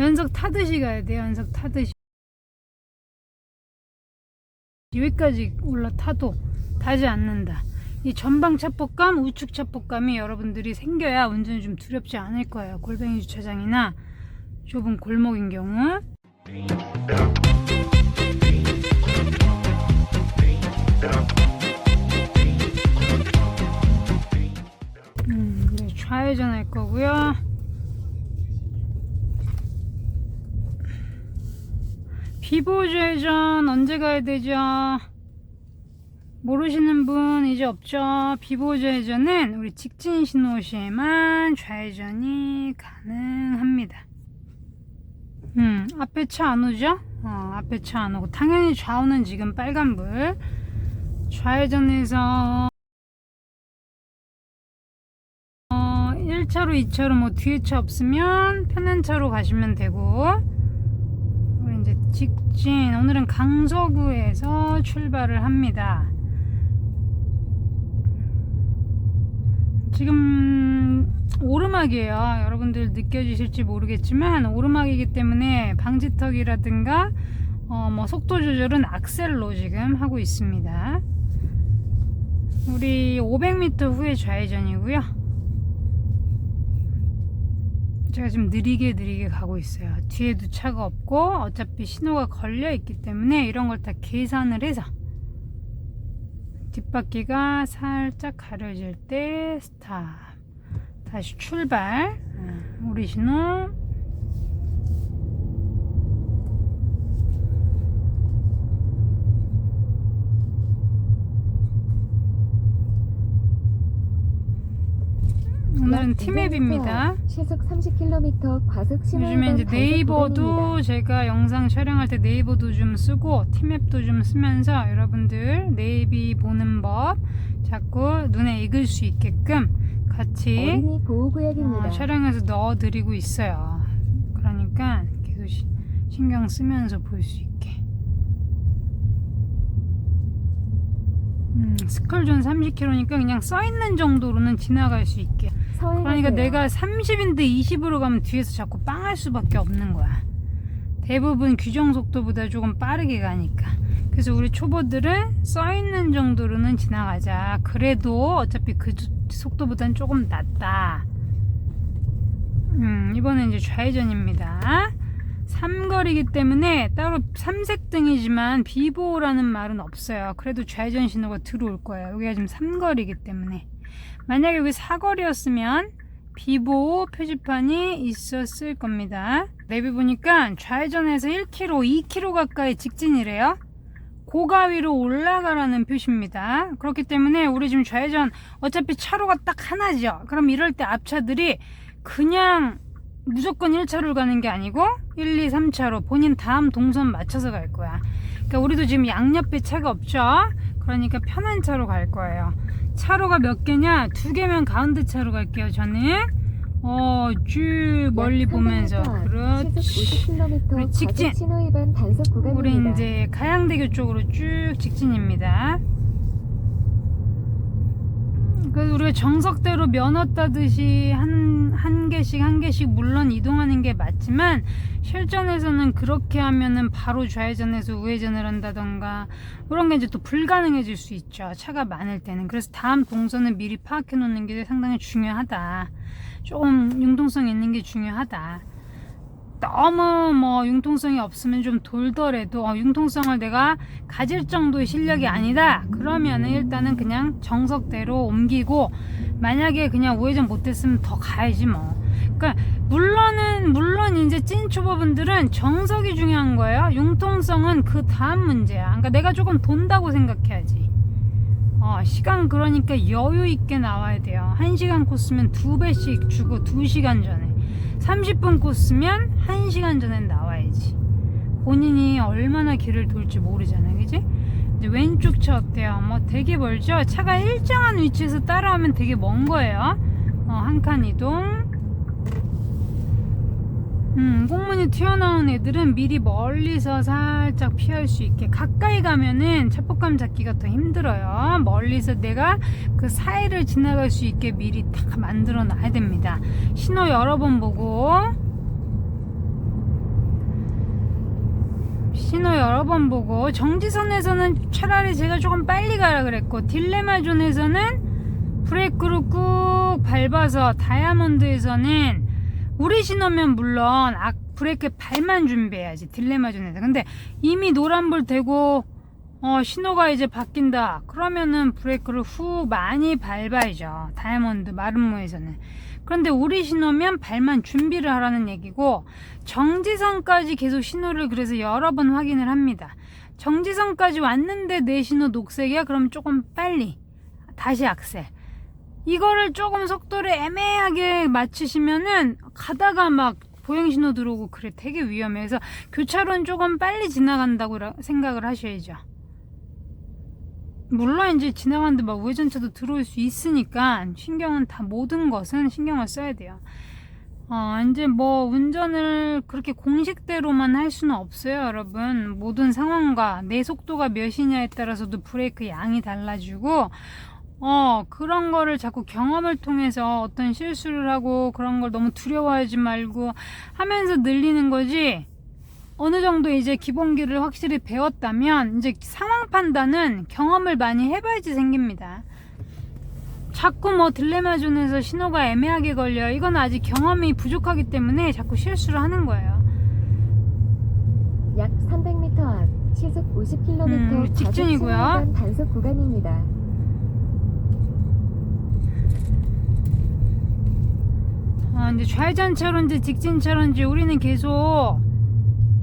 연석 타듯이 가야 돼. 연석 타듯이. 여기까지 올라타도 타지 않는다. 이 전방 차폭감, 우측 차폭감이 여러분들이 생겨야 운전이 좀 두렵지 않을 거예요. 골뱅이 주차장이나 좁은 골목인 경우. 음, 네, 좌회전 할 거고요. 비보 좌회전 언제 가야 되죠? 모르시는 분 이제 없죠? 비보 좌회전은 우리 직진 신호 시에만 좌회전이 가능합니다. 음, 앞에 차 안 오죠? 어, 앞에 차 안 오고 당연히 좌우는 지금 빨간불. 좌회전에서 어, 1차로, 2차로 뭐 뒤에 차 없으면 편한 차로 가시면 되고 직 진 오늘은 강서구에서 출발을 합니다. 지금 오르막이에요. 여러분들 느껴지실지 모르겠지만 오르막이기 때문에 방지턱이라든가 어, 뭐 속도 조절은 악셀로 지금 하고 있습니다. 우리 500m 후에 좌회전이고요. 제가 지금 느리게 느리게 가고 있어요. 뒤에도 차가 없고 어차피 신호가 걸려 있기 때문에 이런 걸 다 계산을 해서 뒷바퀴가 살짝 가려질 때 스탑. 다시 출발. 아, 우리 신호 오늘은 티맵입니다. 시속 30km 과속 신호 요즘에 이제 네이버도 제가 영상 촬영할 때 네이버도 좀 쓰고 티맵도 좀 쓰면서 여러분들 네이비 보는 법 자꾸 눈에 익을 수 있게끔. 같이. 어, 촬영해서 넣어드리고 있어요. 그러니까 계속 시- 신경 쓰면서 볼 수 있게. 음, 스컬존 30km니까 그냥 써 있는 정도로는 지나갈 수 있게. 서행하세요. 그러니까 내가 30인데 20으로 가면 뒤에서 자꾸 빵할 수밖에 없는 거야. 대부분 규정 속도보다 조금 빠르게 가니까. 그래서 우리 초보들은 써 있는 정도로는 지나가자. 그래도 어차피 그 주- 속도보다는 조금 낫다. 음, 이번엔 이제 좌회전입니다. 삼거리기 때문에 따로 삼색등이지만 비보라는 말은 없어요. 그래도 좌회전 신호가 들어올 거예요. 여기가 지금 삼거리기 때문에. 만약에 여기 사거리였으면 비보 표지판이 있었을 겁니다. 내비 보니까 좌회전에서 1km, 2km 가까이 직진이래요. 고가 위로 올라가라는 표시입니다. 그렇기 때문에 우리 지금 좌회전 어차피 차로가 딱 하나죠. 그럼 이럴 때 앞차들이 그냥 무조건 1차로를 가는 게 아니고 1, 2, 3차로 본인 다음 동선 맞춰서 갈 거야. 그러니까 우리도 지금 양옆에 차가 없죠. 그러니까 편한 차로 갈 거예요. 차로가 몇 개냐? 두 개면 가운데 차로 갈게요. 저는 어, 쭉 멀리 보면서 그렇지. 시속 50km 우리 직진. 우리 이제 가양대교 쪽으로 쭉 직진입니다. 그래서 우리가 정석대로 면허 따듯이 한, 한 개씩 한 개씩 물론 이동하는 게 맞지만 실전에서는 그렇게 하면은 바로 좌회전해서 우회전을 한다던가 그런 게 이제 또 불가능해질 수 있죠. 차가 많을 때는. 그래서 다음 동선을 미리 파악해 놓는 게 상당히 중요하다. 조금 융통성 있는 게 중요하다. 너무 뭐 융통성이 없으면 좀 돌더라도 어, 융통성을 내가 가질 정도의 실력이 아니다. 그러면은 일단은 그냥 정석대로 옮기고 만약에 그냥 우회전 못했으면 더 가야지 뭐. 그러니까 물론은 물론 이제 찐 초보분들은 정석이 중요한 거예요. 융통성은 그 다음 문제야. 그러니까 내가 조금 돈다고 생각해야지. 어, 시간 그러니까 여유 있게 나와야 돼요. 1시간 코스면 두 배씩 주고 2시간 전에. 30분 코스면 1시간 전에 나와야지. 본인이 얼마나 길을 돌지 모르잖아요. 그지? 이제 왼쪽 차 어때요? 뭐 되게 멀죠? 차가 일정한 위치에서 따라오면 되게 먼 거예요. 어, 한 칸 이동. 음, 꽁무니 튀어나온 애들은 미리 멀리서 살짝 피할 수 있게 가까이 가면은 차폭감 잡기가 더 힘들어요. 멀리서 내가 그 사이를 지나갈 수 있게 미리 다 만들어 놔야 됩니다. 신호 여러 번 보고 신호 여러 번 보고 정지선에서는 차라리 제가 조금 빨리 가라 그랬고 딜레마 존에서는 브레이크를 꾹 밟아서 다이아몬드에서는 우리 신호면 물론 악 브레이크 발만 준비해야지 딜레마 존에서 근데 이미 노란불 되고 어 신호가 이제 바뀐다 그러면은 브레이크를 훅 많이 밟아야죠 다이아몬드 마름모에서는 그런데 우리 신호면 발만 준비를 하라는 얘기고 정지선까지 계속 신호를 그래서 여러 번 확인을 합니다. 정지선까지 왔는데 내 신호 녹색이야? 그럼 조금 빨리 다시 악셀. 이거를 조금 속도를 애매하게 맞추시면은 가다가 막 보행 신호 들어오고 그래 되게 위험해. 그래서 교차로는 조금 빨리 지나간다고 라- 생각을 하셔야죠. 물론 이제 지나가는데 막 우회전차도 들어올 수 있으니까 신경은 다 모든 것은 신경을 써야 돼요. 어, 이제 뭐 운전을 그렇게 공식대로만 할 수는 없어요, 여러분. 모든 상황과 내 속도가 몇이냐에 따라서도 브레이크 양이 달라지고, 어, 그런 거를 자꾸 경험을 통해서 어떤 실수를 하고 그런 걸 너무 두려워하지 말고 하면서 늘리는 거지. 어느 정도 이제 기본기를 확실히 배웠다면 이제 상황 판단은 경험을 많이 해봐야지 생깁니다. 자꾸 뭐 딜레마 존에서 신호가 애매하게 걸려. 이건 아직 경험이 부족하기 때문에 자꾸 실수를 하는 거예요. 약 300m 앞 시속 50km 음, 직진이고요. 단속 구간입니다. 어, 이제 좌회전차로인지 직진차로인지 우리는 계속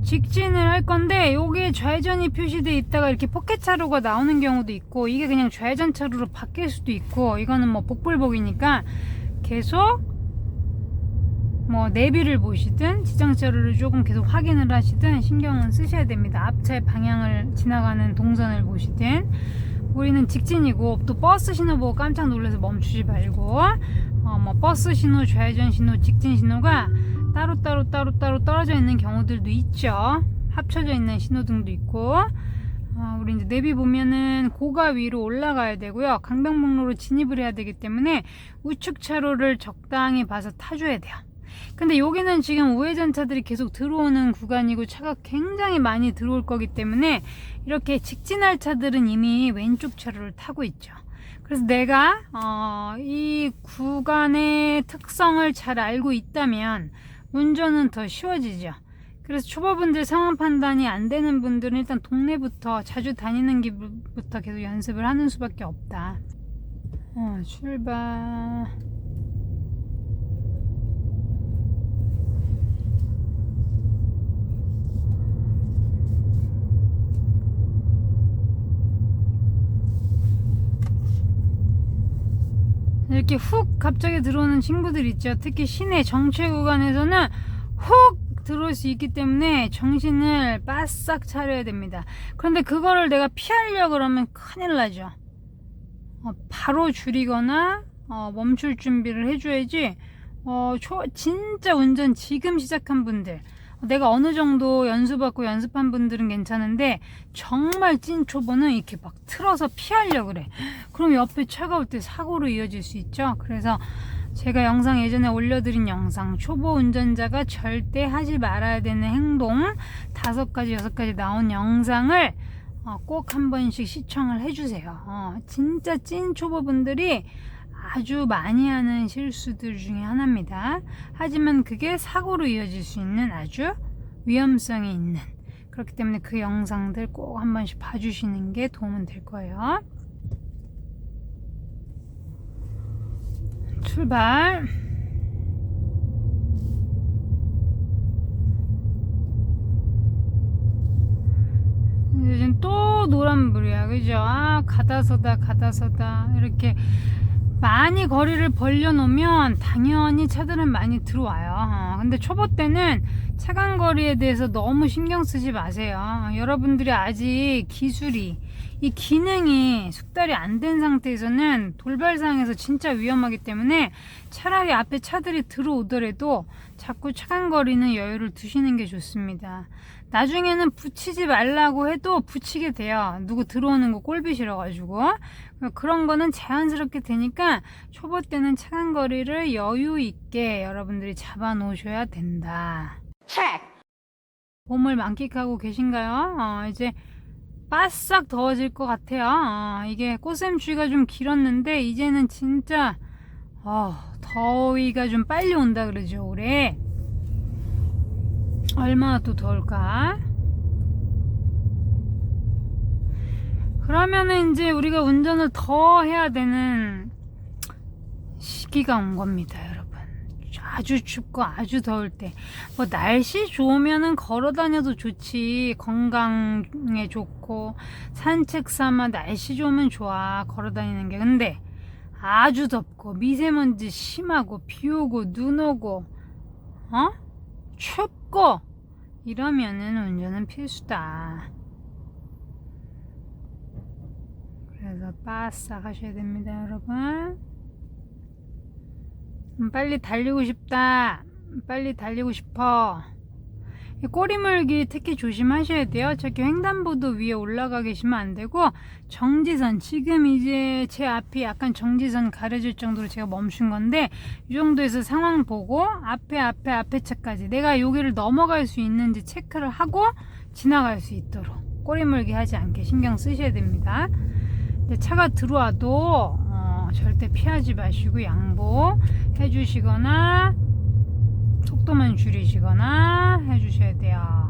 직진을 할 건데 요게 좌회전이 표시돼 있다가 이렇게 포켓차로가 나오는 경우도 있고 이게 그냥 좌회전차로로 바뀔 수도 있고 이거는 뭐 복불복이니까 계속 뭐 내비를 보시든 지정차로를 조금 계속 확인을 하시든 신경은 쓰셔야 됩니다. 앞차의 방향을 지나가는 동선을 보시든 우리는 직진이고 또 버스 신호 보고 깜짝 놀라서 멈추지 말고 어, 뭐 버스 신호, 좌회전 신호, 직진 신호가 따로 따로 따로 따로 떨어져 있는 경우들도 있죠. 합쳐져 있는 신호등도 있고. 어, 우리 이제 내비 보면은 고가 위로 올라가야 되고요. 강변북로로 진입을 해야 되기 때문에 우측 차로를 적당히 봐서 타줘야 돼요. 근데 여기는 지금 우회전 차들이 계속 들어오는 구간이고 차가 굉장히 많이 들어올 거기 때문에 이렇게 직진할 차들은 이미 왼쪽 차로를 타고 있죠. 그래서 내가 어, 이 구간의 특성을 잘 알고 있다면 운전은 더 쉬워지죠. 그래서 초보분들 상황 판단이 안 되는 분들은 일단 동네부터 자주 다니는 길부터 계속 연습을 하는 수밖에 없다. 어, 출발. 이렇게 훅 갑자기 들어오는 친구들 있죠. 특히 시내 정체 구간에서는 훅 들어올 수 있기 때문에 정신을 바싹 차려야 됩니다. 그런데 그거를 내가 피하려 그러면 큰일 나죠. 어, 바로 줄이거나 어, 멈출 준비를 해줘야지. 어, 초, 진짜 운전 지금 시작한 분들, 내가 어느 정도 연수받고 연습한 분들은 괜찮은데 정말 찐 초보는 이렇게 막 틀어서 피하려 그래. 그럼 옆에 차가 올때 사고로 이어질 수 있죠. 그래서 제가 영상 예전에 올려드린 영상 초보 운전자가 절대 하지 말아야 되는 행동 다섯 가지 여섯 가지 나온 영상을 어, 꼭한 번씩 시청을 해주세요. 어, 진짜 찐 초보분들이 아주 많이 하는 실수들 중에 하나입니다. 하지만 그게 사고로 이어질 수 있는 아주 위험성이 있는 그렇기 때문에 그 영상들 꼭 한 번씩 봐주시는 게 도움은 될 거예요. 출발. 이제 또 노란불이야, 그죠? 아, 가다서다, 가다서다. 이렇게 많이 거리를 벌려놓으면 당연히 차들은 많이 들어와요. 어, 근데 초보 때는 차간 거리에 대해서 너무 신경 쓰지 마세요. 어, 여러분들이 아직 기술이 이 기능이 숙달이 안 된 상태에서는 돌발상에서 진짜 위험하기 때문에 차라리 앞에 차들이 들어오더라도 자꾸 차간 거리는 여유를 두시는 게 좋습니다. 나중에는 붙이지 말라고 해도 붙이게 돼요. 누구 들어오는 거 꼴비 싫어가지고. 그런 거는 자연스럽게 되니까 초보 때는 차간 거리를 여유 있게 여러분들이 잡아 놓으셔야 된다. 봄을 만끽하고 계신가요? 어, 이제 바싹 더워질 것 같아요. 어, 이게 꽃샘추위가 좀 길었는데 이제는 진짜 어, 더위가 좀 빨리 온다 그러죠 올해. 얼마나 또 더울까? 그러면은 이제 우리가 운전을 더 해야 되는 시기가 온 겁니다, 여러분. 아주 춥고 아주 더울 때. 뭐 날씨 좋으면은 걸어 다녀도 좋지. 건강에 좋고 산책 삼아 날씨 좋으면 좋아. 걸어 다니는 게. 근데 아주 덥고 미세먼지 심하고 비 오고 눈 오고 어? 춥 고 이러면은 운전은 필수다. 그래서 바싹 하셔야 됩니다, 여러분. 음, 빨리 달리고 싶다. 빨리 달리고 싶어. 이 꼬리물기 특히 조심하셔야 돼요. 저기 횡단보도 위에 올라가 계시면 안 되고 정지선 지금 이제 제 앞이 약간 정지선 가려질 정도로 제가 멈춘 건데 이 정도에서 상황 보고 앞에 앞에 앞에 차까지 내가 여기를 넘어갈 수 있는지 체크를 하고 지나갈 수 있도록 꼬리물기 하지 않게 신경 쓰셔야 됩니다. 차가 들어와도 어, 절대 피하지 마시고 양보 해 주시거나 속도만 줄이시거나 해주셔야 돼요.